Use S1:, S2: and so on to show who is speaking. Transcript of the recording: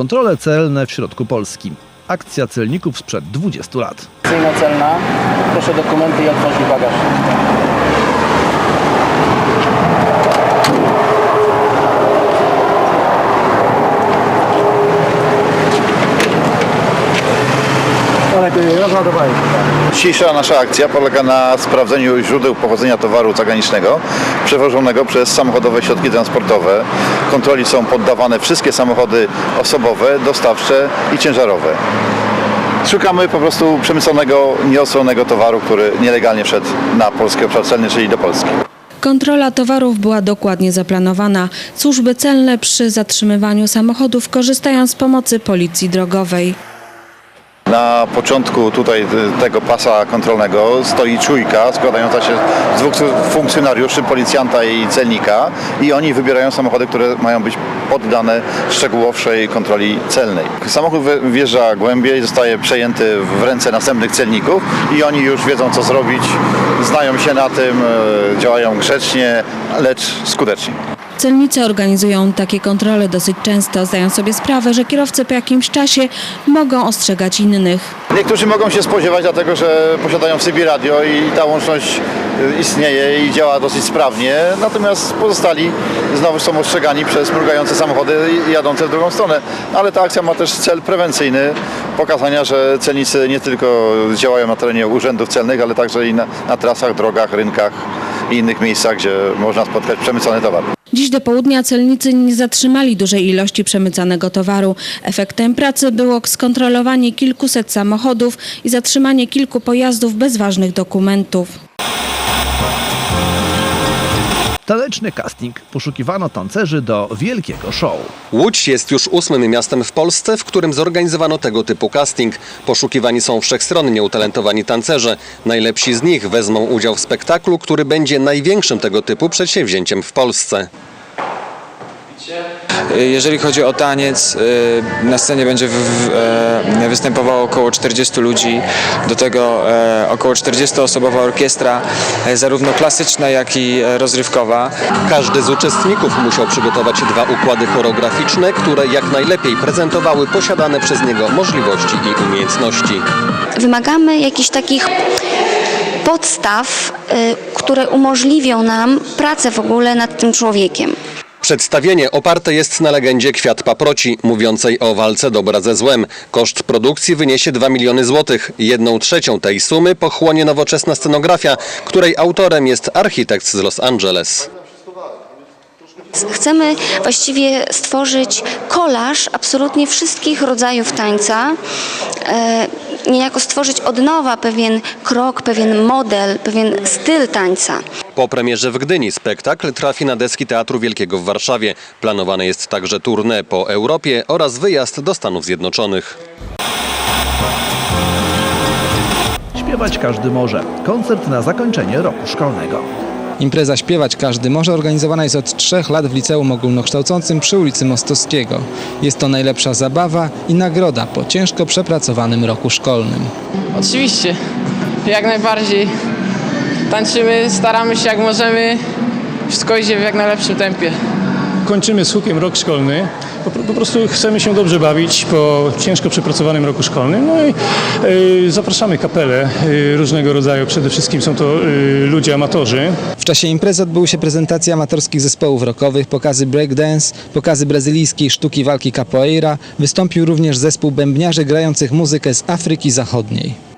S1: Kontrole celne w środku Polski. Akcja celników sprzed 20 lat.
S2: Akcyjna celna. Proszę dokumenty i otworzyć bagaż.
S3: Dzisiejsza nasza akcja polega na sprawdzeniu źródeł pochodzenia towaru zagranicznego przewożonego przez samochodowe środki transportowe. Kontroli są poddawane wszystkie samochody osobowe, dostawcze i ciężarowe. Szukamy po prostu przemysłonego, nieostronego towaru, który nielegalnie wszedł na polski obszar celny, czyli do Polski.
S4: Kontrola towarów była dokładnie zaplanowana. Służby celne przy zatrzymywaniu samochodów korzystają z pomocy policji drogowej.
S3: Na początku tutaj tego pasa kontrolnego stoi czujka składająca się z dwóch funkcjonariuszy, policjanta i celnika i oni wybierają samochody, które mają być poddane szczegółowszej kontroli celnej. Samochód wjeżdża głębiej, zostaje przejęty w ręce następnych celników i oni już wiedzą co zrobić, znają się na tym, y, działają grzecznie, lecz skutecznie.
S4: Celnicy organizują takie kontrole dosyć często, zdają sobie sprawę, że kierowcy po jakimś czasie mogą ostrzegać innych.
S3: Niektórzy mogą się spodziewać, dlatego że posiadają w sobie radio i ta łączność y, istnieje i działa dosyć sprawnie, natomiast pozostali znowu są ostrzegani przez mrugające samochody jadące w drugą stronę. Ale ta akcja ma też cel prewencyjny, pokazania, że celnicy nie tylko działają na terenie urzędów celnych, ale także i na, na trasach, drogach, rynkach i innych miejscach, gdzie można spotkać przemycony towar.
S4: Dziś do południa celnicy nie zatrzymali dużej ilości przemycanego towaru. Efektem pracy było skontrolowanie kilkuset samochodów i zatrzymanie kilku pojazdów bez ważnych dokumentów.
S1: Taneczny casting. Poszukiwano tancerzy do wielkiego show.
S5: Łódź jest już ósmym miastem w Polsce, w którym zorganizowano tego typu casting. Poszukiwani są wszechstronnie utalentowani tancerze. Najlepsi z nich wezmą udział w spektaklu, który będzie największym tego typu przedsięwzięciem w Polsce.
S6: Jeżeli chodzi o taniec, y, na scenie będzie w, w, e, występowało około 40 ludzi, do tego e, około 40-osobowa orkiestra, e, zarówno klasyczna, jak i rozrywkowa.
S5: Każdy z uczestników musiał przygotować dwa układy choreograficzne, które jak najlepiej prezentowały posiadane przez niego możliwości i umiejętności.
S7: wymagamy jakichś takich podstaw, y, które umożliwią nam pracę w ogóle nad tym człowiekiem.
S5: Przedstawienie oparte jest na legendzie Kwiat Paproci, mówiącej o walce dobra ze złem. Koszt produkcji wyniesie 2 miliony złotych. Jedną trzecią tej sumy pochłonie nowoczesna scenografia, której autorem jest architekt z Los Angeles.
S7: Chcemy właściwie stworzyć kolaż absolutnie wszystkich rodzajów tańca, e, niejako stworzyć od nowa pewien krok, pewien model, pewien styl tańca.
S5: Po premierze w Gdyni spektakl trafi na deski Teatru Wielkiego w Warszawie. Planowane jest także tournée po Europie oraz wyjazd do Stanów Zjednoczonych.
S1: Śpiewać każdy może. Koncert na zakończenie roku szkolnego.
S8: Impreza Śpiewać Każdy Może organizowana jest od trzech lat w Liceum Ogólnokształcącym przy ulicy Mostowskiego. Jest to najlepsza zabawa i nagroda po ciężko przepracowanym roku szkolnym.
S9: Oczywiście, jak najbardziej. Tańczymy, staramy się jak możemy. Wszystko idzie w jak najlepszym tempie.
S10: kończymy z hukiem rok szkolny. Po, po prostu chcemy się dobrze bawić po ciężko przepracowanym roku szkolnym. No i y, zapraszamy kapele y, różnego rodzaju. Przede wszystkim są to y, ludzie amatorzy.
S8: W czasie imprezy odbyły się prezentacje amatorskich zespołów rockowych, pokazy breakdance, pokazy brazylijskiej sztuki walki capoeira. Wystąpił również zespół bębniarzy grających muzykę z Afryki Zachodniej.